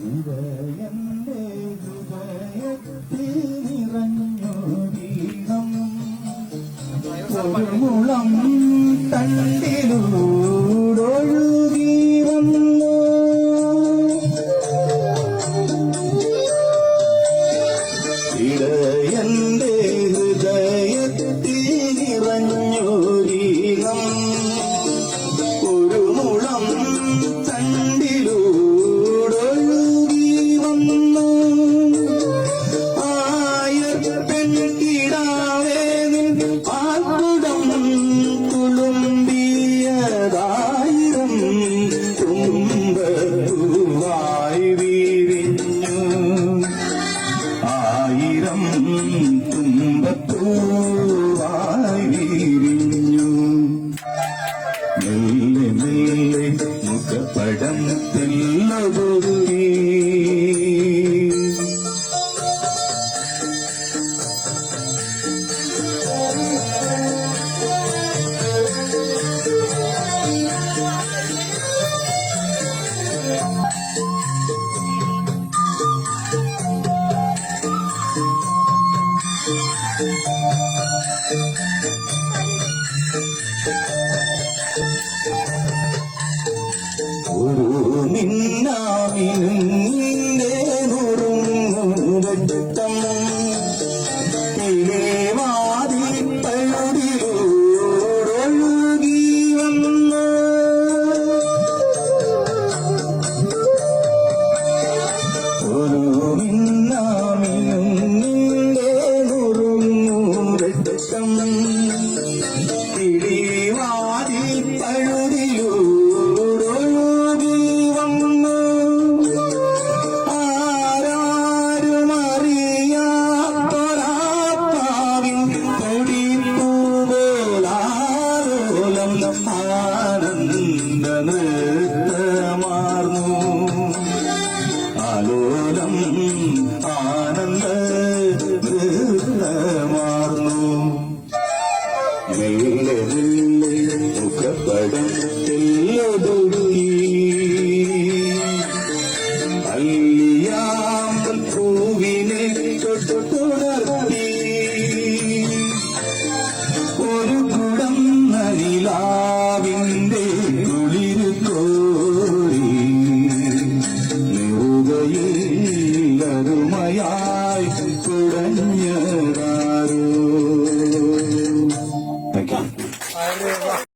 ഹൃദയന്റെ ഹൃദയത്തിൽ നിറഞ്ഞു വീണം ഒരു മുളം തണ്ടി ஆயிரம் துன்பத்தூவாய். 오. നൃത്തമാർന്നു ആലോലം ആനന്ദ നൃത്തമാർന്നു മെല്ലെ മെല്ലെ മുഖപടത്തിലൊടുക്കി അല്ലിയാമ്പൽ പൂവിനെ തൊട്ടു തുടർ বাবা